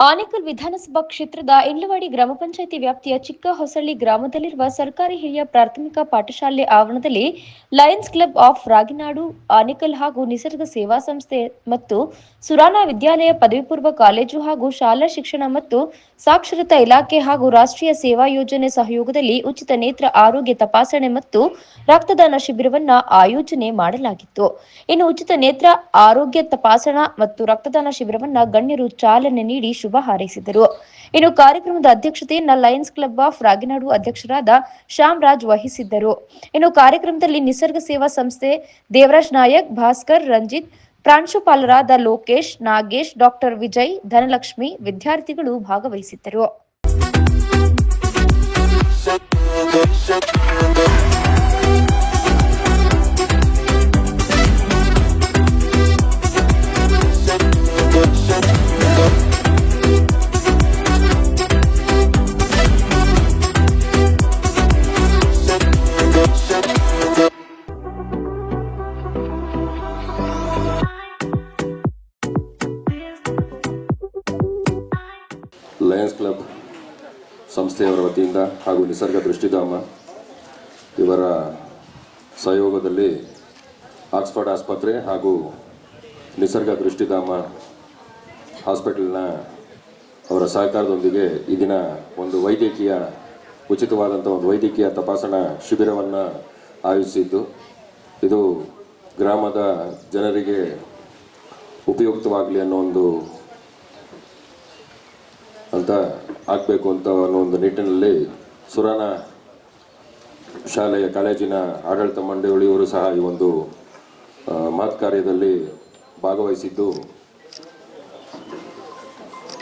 ಆನೇಕಲ್ ವಿಧಾನಸಭಾ ಕ್ಷೇತ್ರದ ಇಂಡ್ಲವಾಡಿ ಗ್ರಾಮ ಪಂಚಾಯಿತಿ ವ್ಯಾಪ್ತಿಯ ಚಿಕ್ಕ ಹೊಸಳ್ಳಿ ಗ್ರಾಮದಲ್ಲಿರುವ ಸರ್ಕಾರಿ ಹಿರಿಯ ಪ್ರಾಥಮಿಕ ಪಾಠಶಾಲೆ ಆವರಣದಲ್ಲಿ lions club of Raginadu, Anekal ಹಾಗೂ ನಿಸರ್ಗ ಸೇವಾ ಸಂಸ್ಥೆ ಮತ್ತು ಸುರಾನಾ ವಿದ್ಯಾಲಯ ಪದವಿ ಪೂರ್ವ ಕಾಲೇಜು ಹಾಗೂ ಶಾಲಾ ಶಿಕ್ಷಣ ಮತ್ತು ಸಾಕ್ಷರತಾ ಇಲಾಖೆ ಹಾಗೂ ರಾಷ್ಟ್ರೀಯ ಸೇವಾ ಯೋಜನೆ ಸಹಯೋಗದಲ್ಲಿ ಉಚಿತ ನೇತ್ರ ಆರೋಗ್ಯ ತಪಾಸಣೆ ಮತ್ತು ರಕ್ತದಾನ ಶಿಬಿರವನ್ನ ಆಯೋಜನೆ ಮಾಡಲಾಗಿತ್ತು. ಇನ್ನು ಉಚಿತ ನೇತ್ರ ಆರೋಗ್ಯ ತಪಾಸಣಾ ಮತ್ತು ರಕ್ತದಾನ ಶಿಬಿರವನ್ನ ಗಣ್ಯರು ಚಾಲನೆ ನೀಡಿ ಶುಭ ಹಾರೈಸಿದರು. ಇನ್ನು ಕಾರ್ಯಕ್ರಮದ ಅಧ್ಯಕ್ಷತೆಯನ್ನ ಲಯನ್ಸ್ ಕ್ಲಬ್ ಆಫ್ ರಾಗಿನಾಡು ಅಧ್ಯಕ್ಷರಾದ ಶ್ಯಾಮ್ ರಾಜ್ ವಹಿಸಿದ್ದರು. ಇನ್ನು ಕಾರ್ಯಕ್ರಮದಲ್ಲಿ ನಿಸರ್ಗ ಸೇವಾ ಸಂಸ್ಥೆ ದೇವರಾಜ್ ನಾಯಕ್, ಭಾಸ್ಕರ್, ರಂಜಿತ್, ಪ್ರಾಂಶುಪಾಲರಾದ ಲೋಕೇಶ್, ನಾಗೇಶ್, ಡಾಕ್ಟರ್ ವಿಜಯ್, ಧನಲಕ್ಷ್ಮಿ ವಿದ್ಯಾರ್ಥಿಗಳು ಭಾಗವಹಿಸಿದ್ದರು. ಸಂಸ್ಥೆಯವರ ವತಿಯಿಂದ ಹಾಗೂ ನಿಸರ್ಗ ದೃಷ್ಟಿಧಾಮ ಇವರ ಸಹಯೋಗದಲ್ಲಿ ಆಕ್ಸ್ಫರ್ಡ್ ಆಸ್ಪತ್ರೆ ಹಾಗೂ ನಿಸರ್ಗ ದೃಷ್ಟಿಧಾಮ ಹಾಸ್ಪಿಟಲ್ನ ಅವರ ಸಹಕಾರದೊಂದಿಗೆ ಈ ದಿನ ಒಂದು ವೈದ್ಯಕೀಯ ಉಚಿತವಾದಂಥ ಒಂದು ವೈದ್ಯಕೀಯ ತಪಾಸಣಾ ಶಿಬಿರವನ್ನು ಆಯೋಜಿಸಿದ್ದು. ಇದು ಗ್ರಾಮದ ಜನರಿಗೆ ಉಪಯುಕ್ತವಾಗಲಿ ಅನ್ನೋ ಒಂದು ಅಂತ ಆಗಬೇಕು ಅಂತ ಅನ್ನೋ ಒಂದು ನಿಟ್ಟಿನಲ್ಲಿ ಸುರಾನ ಶಾಲೆಯ ಕಾಲೇಜಿನ ಆಡಳಿತ ಮಂಡಳಿಯವರು ಸಹ ಈ ಒಂದು ಮಾತ್ ಕಾರ್ಯದಲ್ಲಿ ಭಾಗವಹಿಸಿದ್ದು.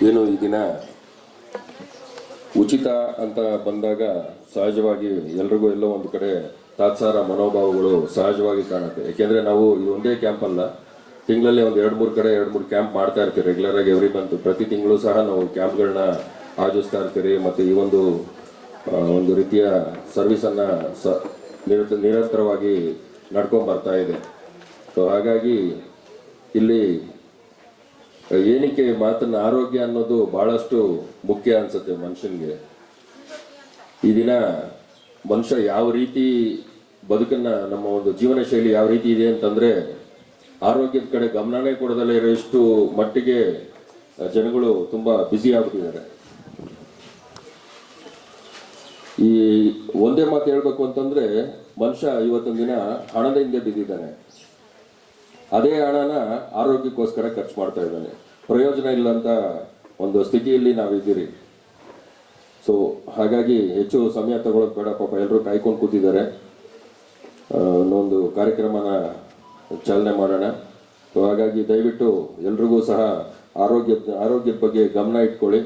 ಏನು ಈ ದಿನ ಉಚಿತ ಅಂತ ಬಂದಾಗ ಸಹಜವಾಗಿ ಎಲ್ರಿಗೂ ಎಲ್ಲೋ ಒಂದು ಕಡೆ ತಾತ್ಸಾರ ಮನೋಭಾವಗಳು ಸಹಜವಾಗಿ ಕಾಣುತ್ತೆ. ಯಾಕೆಂದ್ರೆ ನಾವು ಈ ಒಂದೇ ಕ್ಯಾಂಪ್ ಅಲ್ಲ, ತಿಂಗಳಲ್ಲಿ ಒಂದು ಎರಡು ಮೂರು ಕಡೆ ಎರಡು ಮೂರು ಕ್ಯಾಂಪ್ ಮಾಡ್ತಾ ಇರ್ತೀವಿ. ರೆಗ್ಯುಲರ್ ಆಗಿ ಎವ್ರಿ ಮಂತ್ ಪ್ರತಿ ತಿಂಗಳು ಸಹ ನಾವು ಕ್ಯಾಂಪ್ಗಳನ್ನ ಆಯೋಜಿಸ್ತಾ ಇರ್ತೀರಿ ಮತ್ತು ಈ ಒಂದು ಒಂದು ರೀತಿಯ ಸರ್ವಿಸನ್ನು ಸ ನಿರಂತರ ನಿರಂತರವಾಗಿ ನಡ್ಕೊಂಡ್ ಬರ್ತಾ ಇದೆ. ಸೊ ಹಾಗಾಗಿ ಇಲ್ಲಿ ಏನಕ್ಕೆ ಮಾತನ್ನ ಆರೋಗ್ಯ ಅನ್ನೋದು ಭಾಳಷ್ಟು ಮುಖ್ಯ ಅನ್ಸುತ್ತೆ ಮನುಷ್ಯನಿಗೆ. ಈ ದಿನ ಮನುಷ್ಯ ಯಾವ ರೀತಿ ಬದುಕನ್ನ, ನಮ್ಮ ಒಂದು ಜೀವನ ಶೈಲಿ ಯಾವ ರೀತಿ ಇದೆ ಅಂತಂದರೆ, ಆರೋಗ್ಯದ ಕಡೆ ಗಮನನೇ ಕೊಡದಲ್ಲೇ ಇರೋಷ್ಟು ಮಟ್ಟಿಗೆ ಜನಗಳು ತುಂಬ ಬ್ಯುಸಿ ಆಗ್ಬಿಟ್ಟಿದ್ದಾರೆ. ಈ ಒಂದೇ ಮಾತು ಹೇಳಬೇಕು ಅಂತಂದ್ರೆ, ಮನುಷ್ಯ ಇವತ್ತಿನ ದಿನ ಹಣದ ಹಿಂದೆ ಬಿದ್ದಿದ್ದಾನೆ. ಅದೇ ಹಣನ ಆರೋಗ್ಯಕ್ಕೋಸ್ಕರ ಖರ್ಚು ಮಾಡ್ತಾ ಇದ್ದಾನೆ. ಪ್ರಯೋಜನ ಇಲ್ಲ ಅಂತ ಒಂದು ಸ್ಥಿತಿಯಲ್ಲಿ ನಾವಿದ್ದೀರಿ. ಸೊ ಹಾಗಾಗಿ ಹೆಚ್ಚು ಸಮಯ ತಗೊಳ್ಳೋದು ಬೇಡ ಪಾಪ ಎಲ್ಲರೂ ಕಾಯ್ಕೊಂಡು ಕೂತಿದ್ದಾರೆ. ಒಂದು ಕಾರ್ಯಕ್ರಮನ ಚಾಲನೆ ಮಾಡೋಣ. ಸೊ ಹಾಗಾಗಿ ದಯವಿಟ್ಟು ಎಲ್ರಿಗೂ ಸಹ ಆರೋಗ್ಯ ಆರೋಗ್ಯದ ಬಗ್ಗೆ ಗಮನ ಇಟ್ಕೊಳ್ಳಿ.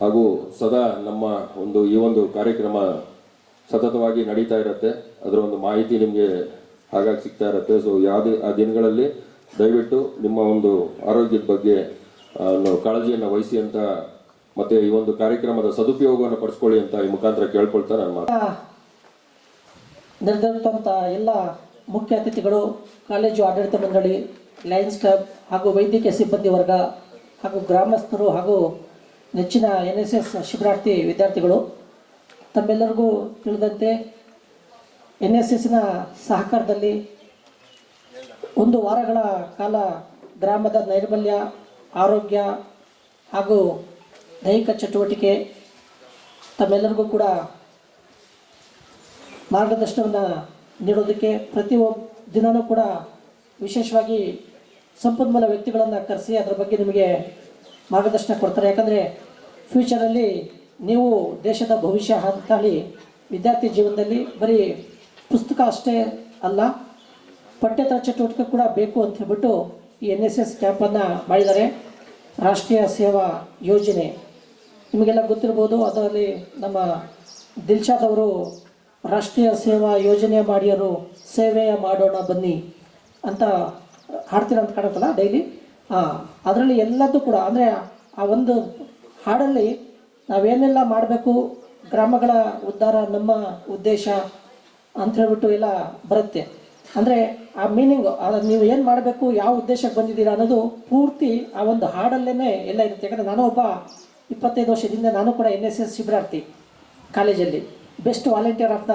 ಹಾಗೂ ಸದಾ ನಮ್ಮ ಒಂದು ಈ ಒಂದು ಕಾರ್ಯಕ್ರಮ ಸತತವಾಗಿ ನಡೀತಾ ಇರುತ್ತೆ. ಅದರ ಒಂದು ಮಾಹಿತಿ ನಿಮಗೆ ಹಾಗಾಗಿ ಸಿಗ್ತಾ ಇರುತ್ತೆ. ಸೊ ಯಾವುದೇ, ಆ ದಿನಗಳಲ್ಲಿ ದಯವಿಟ್ಟು ನಿಮ್ಮ ಒಂದು ಆರೋಗ್ಯದ ಬಗ್ಗೆ ಕಾಳಜಿಯನ್ನು ವಹಿಸಿ ಅಂತ ಮತ್ತೆ ಈ ಒಂದು ಕಾರ್ಯಕ್ರಮದ ಸದುಪಯೋಗವನ್ನು ಪಡಿಸ್ಕೊಳ್ಳಿ ಅಂತ ಈ ಮುಖಾಂತರ ಕೇಳ್ಕೊಳ್ತಾ ನಾನು ನೆರೆದಿರುವಂಥ ಎಲ್ಲ ಮುಖ್ಯ ಅತಿಥಿಗಳು, ಕಾಲೇಜು ಆಡಳಿತ ಮಂಡಳಿ ಲೈನ್ಸ್ ಕ್ಲಬ್ ಹಾಗೂ ವೈದ್ಯಕೀಯ ಸಿಬ್ಬಂದಿ ವರ್ಗ ಹಾಗೂ ಗ್ರಾಮಸ್ಥರು ಹಾಗೂ ನೆಚ್ಚಿನ ಎನ್ ಎಸ್ ಎಸ್ ಶಿಬಿರಾರ್ಥಿ ವಿದ್ಯಾರ್ಥಿಗಳು, ತಮ್ಮೆಲ್ಲರಿಗೂ ತಿಳಿದಂತೆ ಎನ್ ಎಸ್ ಎಸ್ನ ಸಹಕಾರದಲ್ಲಿ ಒಂದು ವಾರಗಳ ಕಾಲ ಗ್ರಾಮದ ನೈರ್ಮಲ್ಯ, ಆರೋಗ್ಯ ಹಾಗೂ ದೈಹಿಕ ಚಟುವಟಿಕೆ ತಮ್ಮೆಲ್ಲರಿಗೂ ಕೂಡ ಮಾರ್ಗದರ್ಶನವನ್ನು ನೀಡೋದಕ್ಕೆ ಪ್ರತಿ ಒಬ್ಬ ದಿನವೂ ಕೂಡ ವಿಶೇಷವಾಗಿ ಸಂಪನ್ಮೂಲ ವ್ಯಕ್ತಿಗಳನ್ನು ಕರೆಸಿ ಅದರ ಬಗ್ಗೆ ನಿಮಗೆ ಮಾರ್ಗದರ್ಶನ ಕೊಡ್ತಾರೆ. ಯಾಕಂದರೆ ಫ್ಯೂಚರಲ್ಲಿ ನೀವು ದೇಶದ ಭವಿಷ್ಯ ಅಂತೇಳಿ ವಿದ್ಯಾರ್ಥಿ ಜೀವನದಲ್ಲಿ ಬರೀ ಪುಸ್ತಕ ಅಷ್ಟೇ ಅಲ್ಲ, ಪಠ್ಯೇತರ ಚಟುವಟಿಕೆ ಕೂಡ ಬೇಕು ಅಂತ ಹೇಳ್ಬಿಟ್ಟು ಈ ಎನ್ ಎಸ್ ಎಸ್ ಕ್ಯಾಂಪನ್ನು ಮಾಡಿದ್ದಾರೆ. ರಾಷ್ಟ್ರೀಯ ಸೇವಾ ಯೋಜನೆ. ನಿಮಗೆಲ್ಲ ಗೊತ್ತಿರ್ಬೋದು, ಅದರಲ್ಲಿ ನಮ್ಮ ದಿಲ್ಶಾದ್ ಅವರು ರಾಷ್ಟ್ರೀಯ ಸೇವಾ ಯೋಜನೆ ಮಾಡಿಯರು ಸೇವೆಯ ಮಾಡೋಣ ಬನ್ನಿ ಅಂತ ಹಾಡ್ತೀರ ಅಂತ ಕಾಣುತ್ತಲ್ಲ ಡೈಲಿ? ಅದರಲ್ಲಿ ಎಲ್ಲದೂ ಕೂಡ, ಅಂದರೆ ಆ ಒಂದು ಹಾಡಲ್ಲಿ ನಾವೇನೆಲ್ಲ ಮಾಡಬೇಕು, ಗ್ರಾಮಗಳ ಉದ್ಧಾರ ನಮ್ಮ ಉದ್ದೇಶ ಅಂತ ಹೇಳ್ಬಿಟ್ಟು ಎಲ್ಲ ಬರುತ್ತೆ. ಅಂದರೆ ಆ ಮೀನಿಂಗ್ ನೀವು ಏನು ಮಾಡಬೇಕು, ಯಾವ ಉದ್ದೇಶಕ್ಕೆ ಬಂದಿದ್ದೀರಾ ಅನ್ನೋದು ಪೂರ್ತಿ ಆ ಒಂದು ಹಾಡಲ್ಲೇ ಎಲ್ಲ ಇರುತ್ತೆ. ಯಾಕಂದರೆ ನಾನು ಒಬ್ಬ ಇಪ್ಪತ್ತೈದು ವರ್ಷದಿಂದ ನಾನು ಕೂಡ ಎನ್ ಎಸ್ ಎಸ್ ಶಿಬಿರಾರ್ಥಿ ಕಾಲೇಜಲ್ಲಿ best volunteer of the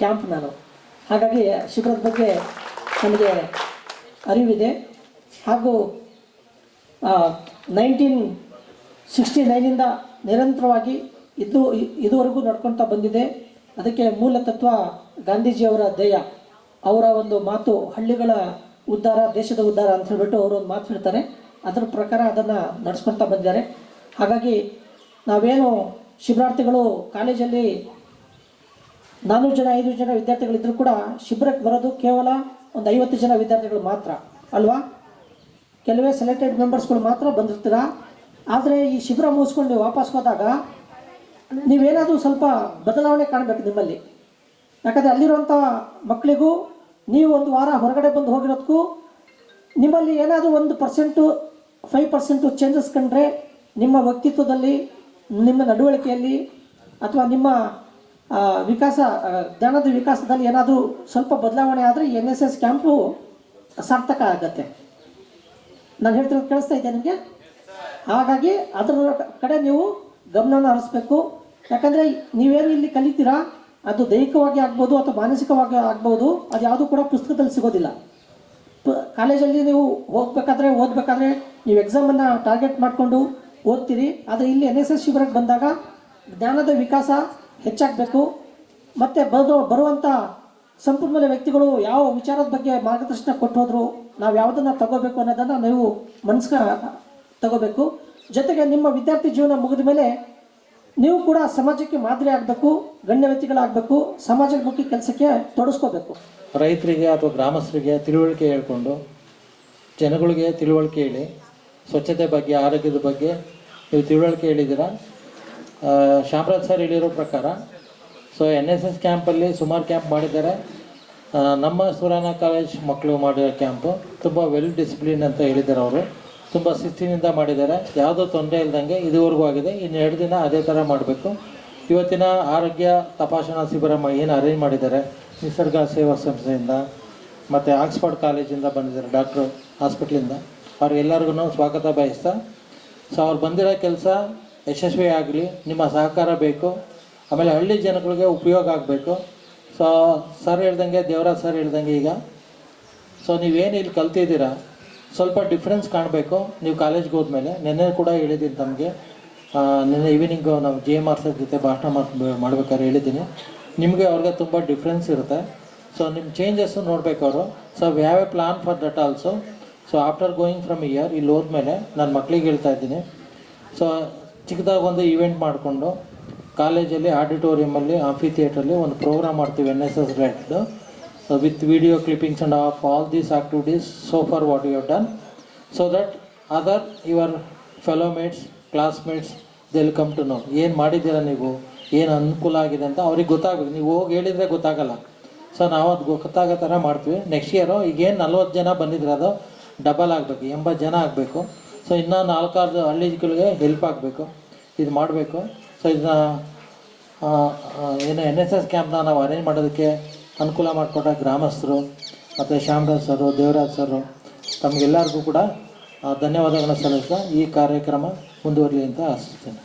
camp ನಾನು. ಹಾಗಾಗಿ ಶಿಬಿರದ ಬಗ್ಗೆ ನನಗೆ ಅರಿವಿದೆ. ಹಾಗೂ ನೈನ್ಟೀನ್ ಸಿಕ್ಸ್ಟಿ ನೈನಿಂದ ನಿರಂತರವಾಗಿ ಇದು ಇದುವರೆಗೂ ನಡ್ಕೊಳ್ತಾ ಬಂದಿದೆ. ಅದಕ್ಕೆ ಮೂಲ ತತ್ವ ಗಾಂಧೀಜಿಯವರ ಧ್ಯೇಯ. ಅವರ ಒಂದು ಮಾತು ಹಳ್ಳಿಗಳ ಉದ್ಧಾರ, ದೇಶದ ಉದ್ಧಾರ ಅಂತ ಹೇಳಿಬಿಟ್ಟು ಅವರು ಒಂದು ಮಾತು ಹೇಳ್ತಾರೆ. ಅದರ ಪ್ರಕಾರ ಅದನ್ನು ನಡೆಸ್ಕೊಳ್ತಾ ಬಂದಿದ್ದಾರೆ. ಹಾಗಾಗಿ ನಾವೇನು ಶಿಬಿರಾರ್ಥಿಗಳು, ಕಾಲೇಜಲ್ಲಿ ನಾನ್ನೂರು ಜನ ಐದು ಜನ ವಿದ್ಯಾರ್ಥಿಗಳಿದ್ದರೂ ಕೂಡ ಶಿಬಿರಕ್ಕೆ ಬರೋದು ಕೇವಲ ಒಂದು ಐವತ್ತು ಜನ ವಿದ್ಯಾರ್ಥಿಗಳು ಮಾತ್ರ, ಅಲ್ವಾ? ಕೆಲವೇ ಸೆಲೆಕ್ಟೆಡ್ ಮೆಂಬರ್ಸ್ಗಳು ಮಾತ್ರ ಬಂದಿರ್ತೀರ? ಆದರೆ ಈ ಶಿಬಿರ ಮುಗಿಸ್ಕೊಂಡು ವಾಪಸ್ ಹೋದಾಗ ನೀವೇನಾದರೂ ಸ್ವಲ್ಪ ಬದಲಾವಣೆ ಕಾಣಬೇಕು ನಿಮ್ಮಲ್ಲಿ. ಯಾಕಂದರೆ ಅಲ್ಲಿರುವಂಥ ಮಕ್ಕಳಿಗೂ ನೀವು ಒಂದು ವಾರ ಹೊರಗಡೆ ಬಂದು ಹೋಗಿರೋದಕ್ಕೂ ನಿಮ್ಮಲ್ಲಿ ಏನಾದರೂ ಒಂದು ಪರ್ಸೆಂಟು ಫೈವ್ ಪರ್ಸೆಂಟು ಚೇಂಜಸ್ ಕಂಡ್ರೆ ನಿಮ್ಮ ವ್ಯಕ್ತಿತ್ವದಲ್ಲಿ, ನಿಮ್ಮ ನಡವಳಿಕೆಯಲ್ಲಿ ಅಥವಾ ನಿಮ್ಮ ವಿಕಾಸ ಜ್ಞಾನದ ವಿಕಾಸದಲ್ಲಿ ಏನಾದರೂ ಸ್ವಲ್ಪ ಬದಲಾವಣೆ ಆದರೆ ಎನ್ ಎಸ್ ಎಸ್ ಕ್ಯಾಂಪು ಸಾರ್ಥಕ ಆಗತ್ತೆ. ನಾನು ಹೇಳ್ತಿರೋದು ಕೇಳಿಸ್ತಾ ಇದ್ದೆ ನಿಮಗೆ? ಹಾಗಾಗಿ ಅದರ ಕಡೆ ನೀವು ಗಮನನ ಹರಿಸ್ಬೇಕು. ಯಾಕಂದರೆ ನೀವೇನು ಇಲ್ಲಿ ಕಲಿತೀರಾ, ಅದು ದೈಹಿಕವಾಗಿ ಆಗ್ಬೋದು ಅಥವಾ ಮಾನಸಿಕವಾಗಿ ಆಗ್ಬೋದು, ಅದು ಯಾವುದೂ ಕೂಡ ಪುಸ್ತಕದಲ್ಲಿ ಸಿಗೋದಿಲ್ಲ. ಕಾಲೇಜಲ್ಲಿ ನೀವು ಹೋಗ್ಬೇಕಾದ್ರೆ ಓದಬೇಕಾದ್ರೆ ನೀವು ಎಕ್ಸಾಮನ್ನು ಟಾರ್ಗೆಟ್ ಮಾಡಿಕೊಂಡು ಓದ್ತೀರಿ. ಆದರೆ ಇಲ್ಲಿ ಎನ್ ಎಸ್ ಎಸ್ ಶಿಬಿರಕ್ಕೆ ಬಂದಾಗ ಜ್ಞಾನದ ವಿಕಾಸ ಹೆಚ್ಚಾಗಬೇಕು. ಮತ್ತು ಬರೋ ಬರುವಂಥ ಸಂಪನ್ಮೂಲ ವ್ಯಕ್ತಿಗಳು ಯಾವ ವಿಚಾರದ ಬಗ್ಗೆ ಮಾರ್ಗದರ್ಶನ ಕೊಟ್ಟು ನಾವು ಯಾವುದನ್ನು ತಗೋಬೇಕು ಅನ್ನೋದನ್ನು ನೀವು ಮನಸ್ಕ ತಗೋಬೇಕು. ಜೊತೆಗೆ ನಿಮ್ಮ ವಿದ್ಯಾರ್ಥಿ ಜೀವನ ಮುಗಿದ ಮೇಲೆ ನೀವು ಕೂಡ ಸಮಾಜಕ್ಕೆ ಮಾದರಿ ಆಗಬೇಕು, ಗಣ್ಯ ವ್ಯಕ್ತಿಗಳಾಗಬೇಕು, ಸಮಾಜಮುಖಿ ಕೆಲಸಕ್ಕೆ ತೊಡಸ್ಕೋಬೇಕು. ರೈತರಿಗೆ ಅಥವಾ ಗ್ರಾಮಸ್ಥರಿಗೆ ತಿಳುವಳಿಕೆ ಹೇಳ್ಕೊಂಡು, ಜನಗಳಿಗೆ ತಿಳುವಳಿಕೆ ಹೇಳಿ, ಸ್ವಚ್ಛತೆ ಬಗ್ಗೆ, ಆರೋಗ್ಯದ ಬಗ್ಗೆ ನೀವು ತಿಳುವಳಿಕೆ ಹೇಳಿದ್ದೀರಾ? ಶಾಮರಾಜ್ ಸರ್ ಹೇಳಿರೋ ಪ್ರಕಾರ, ಸೊ ಎನ್ ಎಸ್ ಎಸ್ ಕ್ಯಾಂಪಲ್ಲಿ ಸುಮಾರು ಕ್ಯಾಂಪ್ ಮಾಡಿದ್ದಾರೆ. ನಮ್ಮ ಸುರಾನ ಕಾಲೇಜ್ ಮಕ್ಕಳು ಮಾಡಿರೋ ಕ್ಯಾಂಪು ತುಂಬ ವೆಲ್ ಡಿಸಿಪ್ಲಿನ್ ಅಂತ ಹೇಳಿದ್ದಾರೆ ಅವರು. ತುಂಬ ಶಿಸ್ತಿನಿಂದ ಮಾಡಿದ್ದಾರೆ. ಯಾವುದೋ ತೊಂದರೆ ಇಲ್ದಂಗೆ ಇದುವರೆಗೂ ಆಗಿದೆ. ಇನ್ನು ಎರಡು ದಿನ ಅದೇ ಥರ ಮಾಡಬೇಕು. ಇವತ್ತಿನ ಆರೋಗ್ಯ ತಪಾಸಣಾ ಶಿಬಿರ ಏನು ಅರೇಂಜ್ ಮಾಡಿದ್ದಾರೆ? ನಿಸರ್ಗ ಸೇವಾ ಸಂಸ್ಥೆಯಿಂದ ಮತ್ತು ಆಕ್ಸ್ಫರ್ಡ್ ಕಾಲೇಜಿಂದ ಬಂದಿದ್ದಾರೆ ಡಾಕ್ಟ್ರು ಹಾಸ್ಪಿಟ್ಲಿಂದ. ಅವ್ರಿಗೆಲ್ಲರಿಗೂ ಸ್ವಾಗತ ಬಯಸ್ತಾ ಸೊ ಅವ್ರು ಬಂದಿರೋ ಕೆಲಸ ಯಶಸ್ವಿ ಆಗಲಿ, ನಿಮ್ಮ ಸಹಕಾರ ಬೇಕು. ಆಮೇಲೆ ಹಳ್ಳಿ ಜನಗಳಿಗೆ ಉಪಯೋಗ ಆಗಬೇಕು. ಸೊ ಸರ್ ಹೇಳ್ದಂಗೆ, ದೇವರಾಜ್ ಸರ್ ಹೇಳ್ದಂಗೆ ಈಗ. ಸೊ ನೀವೇನು ಇಲ್ಲಿ ಕಲ್ತಿದ್ದೀರಾ? ಸ್ವಲ್ಪ ಡಿಫ್ರೆನ್ಸ್ ಕಾಣಬೇಕು. ನೀವು ಕಾಲೇಜ್ಗೆ ಹೋದ್ಮೇಲೆ, ನೆನ್ನೆ ಕೂಡ ಹೇಳಿದ್ದೀನಿ ತಮಗೆ. ನಿನ್ನೆ ಈವ್ನಿಂಗು ನಾವು ಜೆ ಎಂ ಆರ್ ಸರ್ ಜೊತೆ ಭಾಷಣ ಮಾಡ್, ಮಾಡ್ಬೇಕಾದ್ರೆ ಹೇಳಿದ್ದೀನಿ. ನಿಮಗೆ ಅವ್ರಿಗೆ ತುಂಬ ಡಿಫ್ರೆನ್ಸ್ ಇರುತ್ತೆ. ಸೊ ನಿಮ್ಮ ಚೇಂಜಸ್ಸು ನೋಡಬೇಕು ಅವರು. So we have a plan for that also so after going from year ಇಲ್ಲಿ ಹೋದ್ಮೇಲೆ ನಾನು ಮಕ್ಳಿಗೆ ಹೇಳ್ತಾ ಇದ್ದೀನಿ. ಸೊ ಚಿಕ್ಕದಾಗಿ ಒಂದು ಈವೆಂಟ್ ಮಾಡಿಕೊಂಡು ಕಾಲೇಜಲ್ಲಿ ಆಡಿಟೋರಿಯಮಲ್ಲಿ ಆಫಿ ಥಿಯೇಟ್ರಲ್ಲಿ ಒಂದು ಪ್ರೋಗ್ರಾಮ್ ಮಾಡ್ತೀವಿ N S S related with video and of of all activities, so far what what you done. So so other other fellow fellow mates classmates will come to know ಏನು ಮಾಡಿದ್ದೀರ ನೀವು? ಏನು ಅನುಕೂಲ ಆಗಿದೆ ಅಂತ? ಅವ್ರಿಗೆ ಗೊತ್ತಾಗಬೇಕು ನೀವು ಹೋಗಿ ಹೇಳಿದರೆ ಗೊತ್ತಾಗಲ್ಲ. ಸೊ ನಾವು ಅದು ಗೊತ್ತಾಗೋ ಥರ ಮಾಡ್ತೀವಿ. ನೆಕ್ಸ್ಟ್ ಇಯರು ಈಗೇನು ನಲ್ವತ್ತು ಜನ ಬಂದಿದ್ರೆ ಅದು ಡಬಲ್ ಆಗಬೇಕು, ಎಂಬತ್ತು ಜನ ಆಗಬೇಕು. ಸೊ ಇನ್ನೂ ನಾಲ್ಕಾರು ಹಳ್ಳಿಗಳಿಗೆ ಹೆಲ್ಪ್ ಆಗಬೇಕು. ಇದು ಮಾಡಬೇಕು. ಸೊ ಇದನ್ನ ಏನು ಎನ್ ಎಸ್ ಎಸ್ ಕ್ಯಾಂಪ್ನ ನಾವು ಅರೇಂಜ್ ಮಾಡೋದಕ್ಕೆ ಅನುಕೂಲ ಮಾಡಿಕೊಟ್ಟ ಗ್ರಾಮಸ್ಥರು, ಮತ್ತು ಶ್ಯಾಮರಾಜ್ ಸರು ದೇವರಾಜ್ ಸರು ತಮಗೆಲ್ಲರಿಗೂ ಕೂಡ ಧನ್ಯವಾದಗಳನ್ನು ಸಲ್ಲಿಸ್ತಾ ಈ ಕಾರ್ಯಕ್ರಮ ಮುಂದುವರಲಿ ಅಂತ ಆಶಿಸ್ತೇನೆ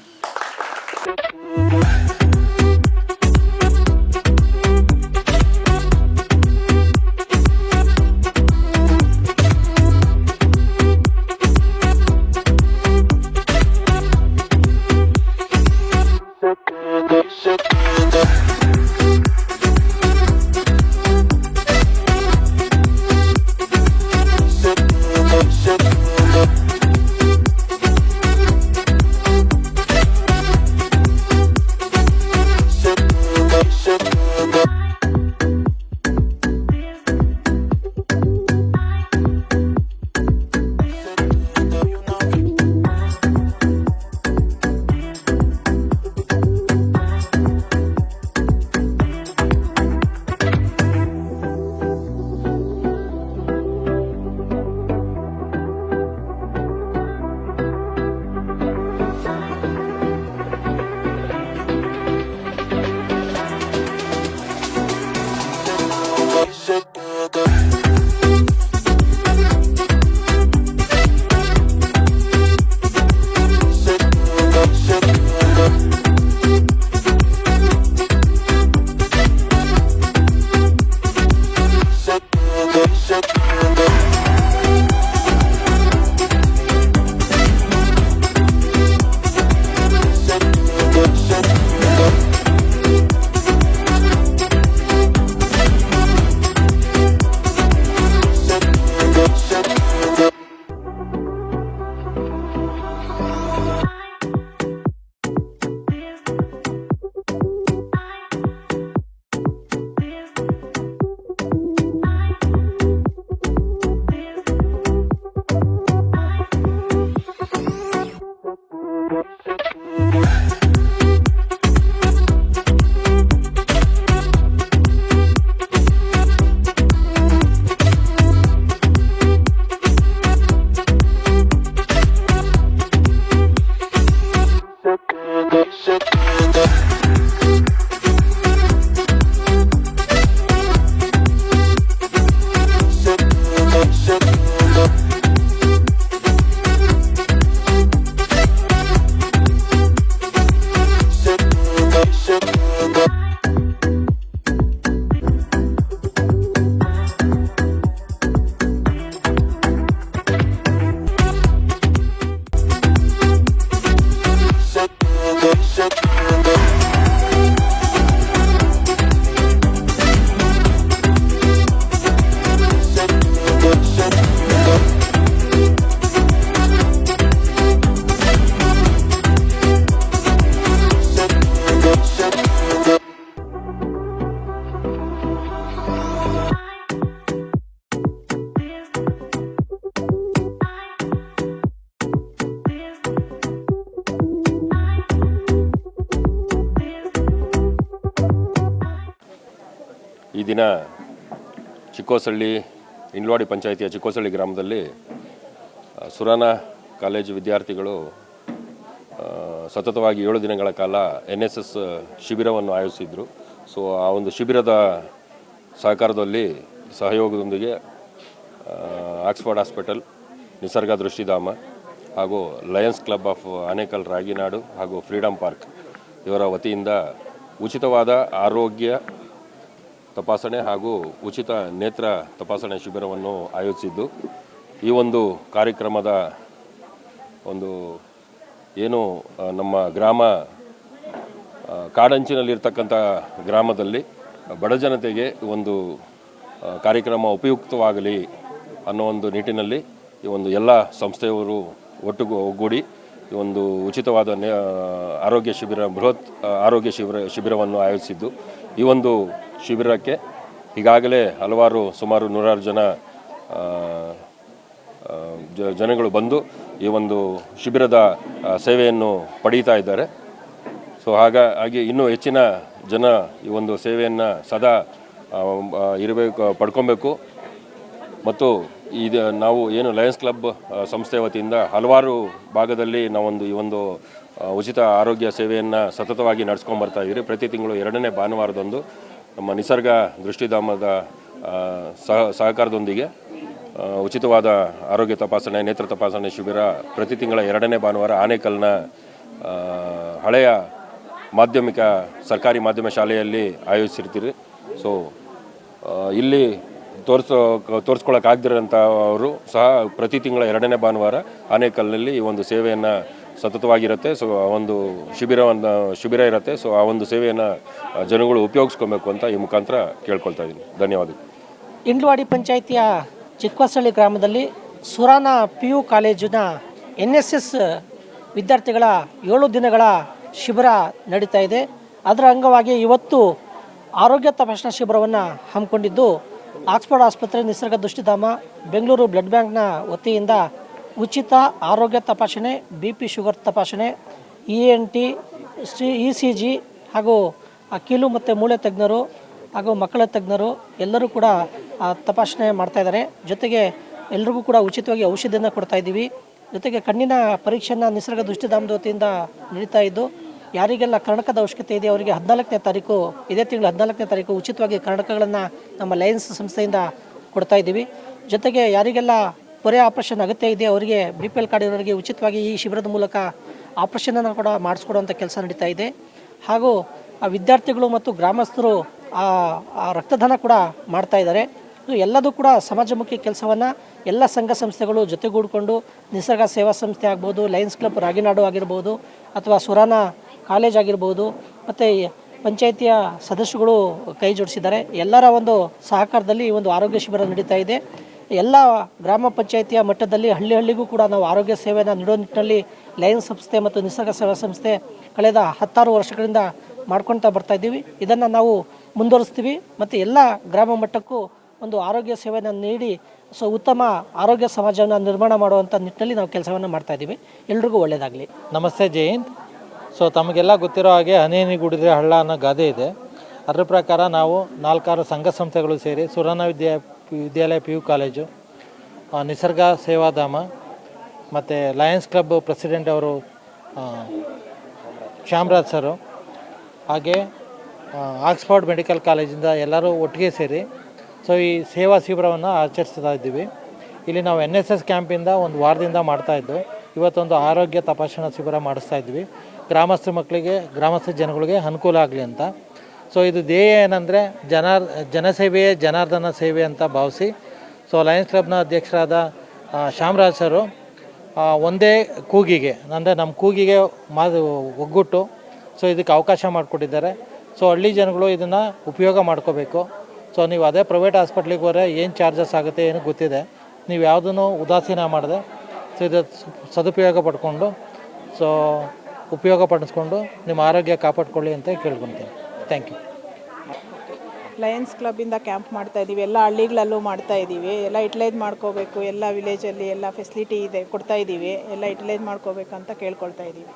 ದಿನ ಚಿಕ್ಕೋಸಳ್ಳಿ ಇಂಡ್ಲವಾಡಿ ಪಂಚಾಯಿತಿಯ ಚಿಕ್ಕೋಸಳ್ಳಿ ಗ್ರಾಮದಲ್ಲಿ ಸುರಾನ ಕಾಲೇಜು ವಿದ್ಯಾರ್ಥಿಗಳು ಸತತವಾಗಿ ಏಳು ದಿನಗಳ ಕಾಲ ಎನ್ ಎಸ್ ಎಸ್ ಶಿಬಿರವನ್ನು ಆಯೋಜಿಸಿದ್ರು. ಸೊ, ಆ ಒಂದು ಶಿಬಿರದ ಸಹಕಾರದಲ್ಲಿ, ಸಹಯೋಗದೊಂದಿಗೆ ಆಕ್ಸ್ಫರ್ಡ್ ಹಾಸ್ಪಿಟಲ್, ನಿಸರ್ಗ ದೃಷ್ಟಿಧಾಮ ಹಾಗೂ lions club of Anekal Raginadu ಹಾಗೂ ಫ್ರೀಡಮ್ ಪಾರ್ಕ್ ಇವರ ವತಿಯಿಂದ ಉಚಿತವಾದ ಆರೋಗ್ಯ ತಪಾಸಣೆ ಹಾಗೂ ಉಚಿತ ನೇತ್ರ ತಪಾಸಣೆ ಶಿಬಿರವನ್ನು ಆಯೋಜಿಸಿದ್ದು, ಈ ಒಂದು ಕಾರ್ಯಕ್ರಮದ ಒಂದು ಏನು ನಮ್ಮ ಗ್ರಾಮ ಕಾಡಂಚಿನಲ್ಲಿರ್ತಕ್ಕಂಥ ಗ್ರಾಮದಲ್ಲಿ ಬಡ ಜನತೆಗೆ ಒಂದು ಕಾರ್ಯಕ್ರಮ ಉಪಯುಕ್ತವಾಗಲಿ ಅನ್ನೋ ಒಂದು ನಿಟ್ಟಿನಲ್ಲಿ ಈ ಒಂದು ಎಲ್ಲ ಸಂಸ್ಥೆಯವರು ಒಟ್ಟುಗು, ಒಗ್ಗೂಡಿ ಈ ಒಂದು ಉಚಿತವಾದ ಆರೋಗ್ಯ ಶಿಬಿರ, ಬೃಹತ್ ಆರೋಗ್ಯ ಶಿಬಿರ, ಶಿಬಿರವನ್ನು ಆಯೋಜಿಸಿದ್ದು. ಈ ಒಂದು ಶಿಬಿರಕ್ಕೆ ಈಗಾಗಲೇ ಹಲವಾರು ಸುಮಾರು ನೂರಾರು ಜನ ಜನಗಳು ಬಂದು ಈ ಒಂದು ಶಿಬಿರದ ಸೇವೆಯನ್ನು ಪಡೀತಾ ಇದ್ದಾರೆ. ಸೊ, ಹಾಗಾಗಿ ಇನ್ನೂ ಹೆಚ್ಚಿನ ಜನ ಈ ಒಂದು ಸೇವೆಯನ್ನು ಸದಾ ಇರಬೇಕು, ಪಡ್ಕೊಬೇಕು. ಮತ್ತು ಇದು, ನಾವು ಏನು ಲಯನ್ಸ್ ಕ್ಲಬ್ ಸಂಸ್ಥೆ ವತಿಯಿಂದ ಹಲವಾರು ಭಾಗದಲ್ಲಿ ನಾವೊಂದು ಈ ಒಂದು ಉಚಿತ ಆರೋಗ್ಯ ಸೇವೆಯನ್ನು ಸತತವಾಗಿ ನಡೆಸ್ಕೊಂಡು ಇದ್ದೀರಿ. ಪ್ರತಿ ತಿಂಗಳು ಎರಡನೇ ಭಾನುವಾರದಂದು ನಮ್ಮ ನಿಸರ್ಗ ದೃಷ್ಟಿಧಾಮದ ಸಹ, ಸಹಕಾರದೊಂದಿಗೆ ಉಚಿತವಾದ ಆರೋಗ್ಯ ತಪಾಸಣೆ, ನೇತ್ರ ತಪಾಸಣೆ ಶಿಬಿರ ಪ್ರತಿ ತಿಂಗಳ ಎರಡನೇ ಭಾನುವಾರ ಆನೇಕಲ್ನ ಹಳೆಯ ಮಾಧ್ಯಮಿಕ, ಸರ್ಕಾರಿ ಮಾಧ್ಯಮ ಶಾಲೆಯಲ್ಲಿ ಆಯೋಜಿಸಿರ್ತೀರಿ. ಸೊ ಇಲ್ಲಿ ತೋರಿಸೋ ತೋರಿಸ್ಕೊಳ್ಳೋಕ್ಕಾಗದಿರೋಂಥವರು ಸಹ ಪ್ರತಿ ತಿಂಗಳ ಎರಡನೇ ಭಾನುವಾರ ಆನೇಕಲ್ನಲ್ಲಿ ಈ ಒಂದು ಸೇವೆಯನ್ನು ಸತತವಾಗಿರುತ್ತೆ. ಸೊ ಆ ಒಂದು ಶಿಬಿರವನ್ನು, ಶಿಬಿರ ಇರುತ್ತೆ. ಸೊ ಆ ಒಂದು ಸೇವೆಯನ್ನು ಜನಗಳು ಉಪಯೋಗಿಸ್ಕೊಬೇಕು ಅಂತ ಈ ಮುಖಾಂತರ ಕೇಳ್ಕೊಳ್ತಾ ಇದ್ದೀನಿ. ಧನ್ಯವಾದಗಳು. ಇಂಡ್ಲವಾಡಿ ಪಂಚಾಯಿತಿಯ ಚಿಕ್ಕವಸಳ್ಳಿ ಗ್ರಾಮದಲ್ಲಿ ಸುರಾನ ಪಿ ಯು ಕಾಲೇಜಿನ ಎನ್ ಎಸ್ ಎಸ್ ವಿದ್ಯಾರ್ಥಿಗಳ ಏಳು ದಿನಗಳ ಶಿಬಿರ ನಡೀತಾ ಇದೆ. ಅದರ ಅಂಗವಾಗಿ ಇವತ್ತು ಆರೋಗ್ಯ ತಪಾಸಣಾ ಶಿಬಿರವನ್ನು ಹಮ್ಮಿಕೊಂಡಿದ್ದು ಆಕ್ಸ್ಫರ್ಡ್ ಆಸ್ಪತ್ರೆ ನಿಸರ್ಗ ದೃಷ್ಟಿಧಾಮ, ಬೆಂಗಳೂರು ಬ್ಲಡ್ ಬ್ಯಾಂಕ್ನ ವತಿಯಿಂದ ಉಚಿತ ಆರೋಗ್ಯ ತಪಾಸಣೆ, ಬಿ ಪಿ ಶುಗರ್ ತಪಾಸಣೆ, E N T, C, E C G ಹಾಗೂ ಕೀಲು ಮತ್ತು ಮೂಳೆ ತಜ್ಞರು ಹಾಗೂ ಮಕ್ಕಳ ತಜ್ಞರು ಎಲ್ಲರೂ ಕೂಡ ತಪಾಸಣೆ ಮಾಡ್ತಾಯಿದ್ದಾರೆ ಜೊತೆಗೆ ಎಲ್ರಿಗೂ ಕೂಡ ಉಚಿತವಾಗಿ ಔಷಧಿಯನ್ನು ಕೊಡ್ತಾ ಇದ್ದೀವಿ. ಜೊತೆಗೆ ಕಣ್ಣಿನ ಪರೀಕ್ಷೆಯನ್ನು ನಿಸರ್ಗ ದೃಷ್ಟಿಧಾಮದ ವತಿಯಿಂದ ನಡೀತಾ ಇದ್ದು, ಯಾರಿಗೆಲ್ಲ ಕರ್ಣಕದ ಅವಶ್ಯಕತೆ ಇದೆ ಅವರಿಗೆ ಹದಿನಾಲ್ಕನೇ ತಾರೀಕು, ಇದೇ ತಿಂಗಳು ಹದಿನಾಲ್ಕನೇ ತಾರೀಕು ಉಚಿತವಾಗಿ ಕರ್ಣಕಗಳನ್ನು ನಮ್ಮ ಲಯನ್ಸ್ ಸಂಸ್ಥೆಯಿಂದ ಕೊಡ್ತಾ ಇದ್ದೀವಿ. ಜೊತೆಗೆ ಯಾರಿಗೆಲ್ಲ ಪೊರೆ ಆಪರೇಷನ್ ಅಗತ್ಯ ಇದೆ, ಅವರಿಗೆ ಬಿ ಪಿ ಎಲ್ ಕಾರ್ಡ್ ಇರೋರಿಗೆ ಉಚಿತವಾಗಿ ಈ ಶಿಬಿರದ ಮೂಲಕ ಆಪರೇಷನನ್ನು ಕೂಡ ಮಾಡಿಸ್ಕೊಡುವಂಥ ಕೆಲಸ ನಡೀತಾ ಇದೆ. ಹಾಗೂ ಆ ವಿದ್ಯಾರ್ಥಿಗಳು ಮತ್ತು ಗ್ರಾಮಸ್ಥರು ಆ ರಕ್ತದಾನ ಕೂಡ ಮಾಡ್ತಾ ಇದ್ದಾರೆ. ಇದು ಎಲ್ಲದೂ ಕೂಡ ಸಮಾಜಮುಖಿ ಕೆಲಸವನ್ನು ಎಲ್ಲ ಸಂಘ ಸಂಸ್ಥೆಗಳು ಜೊತೆಗೂಡಿಕೊಂಡು ನಿಸರ್ಗ ಸೇವಾ ಸಂಸ್ಥೆ ಆಗ್ಬೋದು, ಲಯನ್ಸ್ ಕ್ಲಬ್ ರಾಗಿನಾಡು ಆಗಿರ್ಬೋದು, ಅಥವಾ ಸುರಾನ ಕಾಲೇಜ್ ಆಗಿರ್ಬೋದು, ಮತ್ತು ಪಂಚಾಯಿತಿಯ ಸದಸ್ಯಗಳು ಕೈ ಜೋಡಿಸಿದ್ದಾರೆ. ಎಲ್ಲರ ಒಂದು ಸಹಕಾರದಲ್ಲಿ ಈ ಒಂದು ಆರೋಗ್ಯ ಶಿಬಿರ ನಡೀತಾ ಇದೆ. ಎಲ್ಲ ಗ್ರಾಮ ಪಂಚಾಯಿತಿಯ ಮಟ್ಟದಲ್ಲಿ ಹಳ್ಳಿ ಹಳ್ಳಿಗೂ ಕೂಡ ನಾವು ಆರೋಗ್ಯ ಸೇವೆಯನ್ನು ನೀಡೋ ನಿಟ್ಟಿನಲ್ಲಿ ಲಯನ್ ಸಂಸ್ಥೆ ಮತ್ತು ನಿಸರ್ಗ ಸೇವಾ ಸಂಸ್ಥೆ ಕಳೆದ ಹತ್ತಾರು ವರ್ಷಗಳಿಂದ ಮಾಡ್ಕೊಳ್ತಾ ಬರ್ತಾ ಇದ್ದೀವಿ. ಇದನ್ನು ನಾವು ಮುಂದುವರಿಸ್ತೀವಿ ಮತ್ತು ಎಲ್ಲ ಗ್ರಾಮ ಮಟ್ಟಕ್ಕೂ ಒಂದು ಆರೋಗ್ಯ ಸೇವೆಯನ್ನು ನೀಡಿ ಸೊ ಉತ್ತಮ ಆರೋಗ್ಯ ಸಮಾಜವನ್ನು ನಿರ್ಮಾಣ ಮಾಡುವಂಥ ನಿಟ್ಟಿನಲ್ಲಿ ನಾವು ಕೆಲಸವನ್ನು ಮಾಡ್ತಾ ಇದ್ದೀವಿ. ಎಲ್ರಿಗೂ ಒಳ್ಳೆಯದಾಗಲಿ ನಮಸ್ತೆ ಜಯಂತ್. ಸೊ ತಮಗೆಲ್ಲ ಗೊತ್ತಿರೋ ಹಾಗೆ ಹನೇನಿ ಗುಡಿದ್ರೆ ಹಳ್ಳ ಅನ್ನೋ ಗಾದೆ ಇದೆ. ಅದರ ಪ್ರಕಾರ ನಾವು ನಾಲ್ಕಾರು ಸಂಘ ಸಂಸ್ಥೆಗಳು ಸೇರಿ Surana Vidya Vidyalaya P U college ನಿಸರ್ಗ ಸೇವಾಧಾಮ, ಮತ್ತು ಲಯನ್ಸ್ ಕ್ಲಬ್ ಪ್ರೆಸಿಡೆಂಟ್ ಅವರು ಶ್ಯಾಮರಾಜ್ ಸರು, ಹಾಗೆ ಆಕ್ಸ್ಫರ್ಡ್ ಮೆಡಿಕಲ್ ಕಾಲೇಜಿಂದ ಎಲ್ಲರೂ ಒಟ್ಟಿಗೆ ಸೇರಿ, ಸೊ ಈ ಸೇವಾ ಶಿಬಿರವನ್ನು ಆಚರಿಸ್ತಾ ಇದ್ದೀವಿ. ಇಲ್ಲಿ ನಾವು ಎನ್ ಎಸ್ ಎಸ್ ಕ್ಯಾಂಪಿಂದ ಒಂದು ವಾರದಿಂದ ಮಾಡ್ತಾ ಇದ್ದು, ಇವತ್ತೊಂದು ಆರೋಗ್ಯ ತಪಾಸಣಾ ಶಿಬಿರ ಮಾಡಿಸ್ತಾ ಇದ್ವಿ. ಗ್ರಾಮಸ್ಥ ಮಕ್ಕಳಿಗೆ, ಗ್ರಾಮಸ್ಥ ಜನಗಳಿಗೆ ಅನುಕೂಲ ಆಗಲಿ ಅಂತ. ಸೊ ಇದು ಧ್ಯೇಯ ಏನಂದರೆ ಜನಾರ್, ಜನಸೇವೆಯೇ ಜನಾರ್ದನ ಸೇವೆ ಅಂತ ಭಾವಿಸಿ. ಸೊ ಲಯನ್ಸ್ ಕ್ಲಬ್ನ ಅಧ್ಯಕ್ಷರಾದ ಶ್ಯಾಮರಾಜ್ ಸರು ಒಂದೇ ಕೂಗಿಗೆ, ಅಂದರೆ ನಮ್ಮ ಕೂಗಿಗೆ ಮಾದು ಒಗ್ಗುಟ್ಟು ಸೊ ಇದಕ್ಕೆ ಅವಕಾಶ ಮಾಡಿಕೊಟ್ಟಿದ್ದಾರೆ. ಸೊ ಹಳ್ಳಿ ಜನಗಳು ಇದನ್ನು ಉಪಯೋಗ ಮಾಡ್ಕೋಬೇಕು. ಸೊ ನೀವು ಅದೇ ಪ್ರೈವೇಟ್ ಹಾಸ್ಪಿಟ್ಲಿಗೆ ಹೋದರೆ ಏನು ಚಾರ್ಜಸ್ ಆಗುತ್ತೆ ಏನು ಗೊತ್ತಿದೆ. ನೀವು ಯಾವುದನ್ನು ಉದಾಸೀನ ಮಾಡಿದೆ ಸೊ ಇದು ಸದುಪಯೋಗ ಪಡ್ಕೊಂಡು ಸೊ ಉಪಯೋಗ ಪಡಿಸ್ಕೊಂಡು ನಿಮ್ಮ ಆರೋಗ್ಯ ಕಾಪಾಡ್ಕೊಳ್ಳಿ ಅಂತ ಕೇಳ್ಕೊತೀನಿ. ಥ್ಯಾಂಕ್ ಯು ಲಯನ್ಸ್ ಕ್ಲಬ್ಬಿಂದ ಕ್ಯಾಂಪ್ ಮಾಡ್ತಾ ಇದ್ದೀವಿ ಎಲ್ಲ ಹಳ್ಳಿಗಳಲ್ಲೂ ಮಾಡ್ತಾ ಇದ್ದೀವಿ ಎಲ್ಲ ಯುಟಿಲೈಸ್ ಮಾಡ್ಕೋಬೇಕು. ಎಲ್ಲ ವಿಲೇಜಲ್ಲಿ ಎಲ್ಲ ಫೆಸಿಲಿಟಿ ಇದೆ, ಕೊಡ್ತಾ ಇದ್ದೀವಿ ಎಲ್ಲ ಯುಟಿಲೈಸ್ ಮಾಡ್ಕೋಬೇಕಂತ ಕೇಳ್ಕೊಳ್ತಾ ಇದ್ದೀವಿ